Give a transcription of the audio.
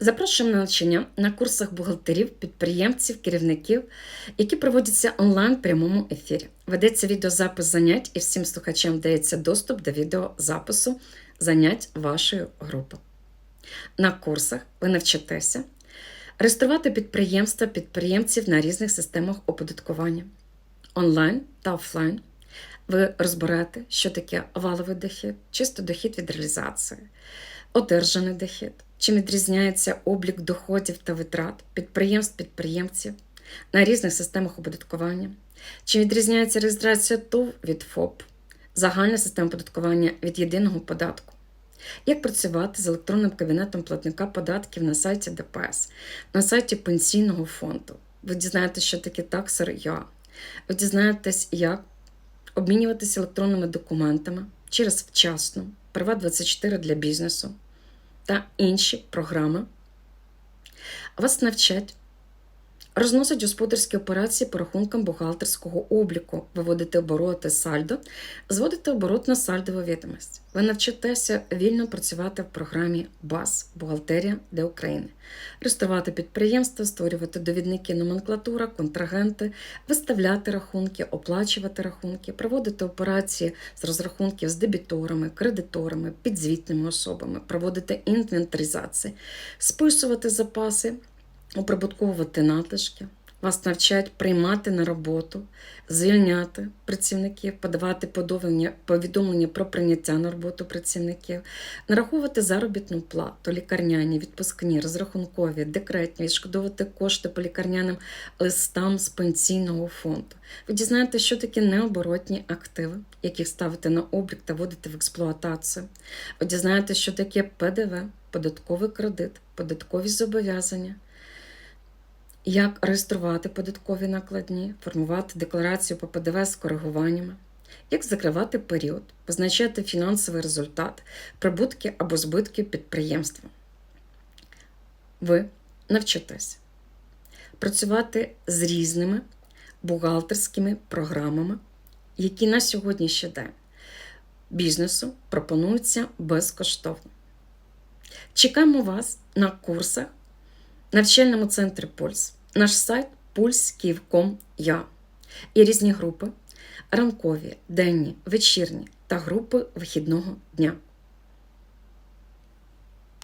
Запрошуємо на навчання на курсах бухгалтерів, підприємців, керівників, які проводяться онлайн в прямому ефірі. Ведеться відеозапис занять і всім слухачам дається доступ до відеозапису занять вашої групи. На курсах ви навчитеся реєструвати підприємства підприємців на різних системах оподаткування онлайн та офлайн. Ви розберете, що таке валовий дохід, чисто дохід від реалізації, одержаний дохід, чим відрізняється облік доходів та витрат підприємств підприємців на різних системах оподаткування, чим відрізняється реєстрація ТОВ від ФОП, загальна система оподаткування від єдиного податку. Як працювати з електронним кабінетом платника податків на сайті ДПС, на сайті Пенсійного фонду? Ви дізнаєтесь, що таке таксер ЯА. Ви дізнаєтесь, як обмінюватися електронними документами через вчасно, Приват24 для бізнесу та інші програми. Вас навчать розносить господарські операції по рахункам бухгалтерського обліку, виводити обороти сальдо, зводити оборот на сальдову відомість. Ви навчитеся вільно працювати в програмі БАС Бухгалтерія для України, реєструвати підприємства, створювати довідники номенклатура, контрагенти, виставляти рахунки, оплачувати рахунки, проводити операції з розрахунків з дебіторами, кредиторами, підзвітними особами, проводити інвентаризації, списувати запаси оприбутковувати надлишки, вас навчають приймати на роботу, звільняти працівників, подавати повідомлення про прийняття на роботу працівників, нараховувати заробітну плату, лікарняні, відпускні, розрахункові, декретні, відшкодовувати кошти по лікарняним листам з пенсійного фонду. Ви дізнаєтеся, що таке необоротні активи, яких ставити на облік та вводити в експлуатацію. Ви дізнаєтеся, що таке ПДВ, податковий кредит, податкові зобов'язання як реєструвати податкові накладні, формувати декларацію по ПДВ з коригуваннями, як закривати період, позначати фінансовий результат, прибутки або збитки підприємства. Ви навчитесь працювати з різними бухгалтерськими програмами, які на сьогоднішній день бізнесу пропонуються безкоштовно. Чекаємо вас на курсах навчальному центрі Пульс. Наш сайт pulskиv.com.ua. і різні групи: ранкові, денні, вечірні та групи вихідного дня.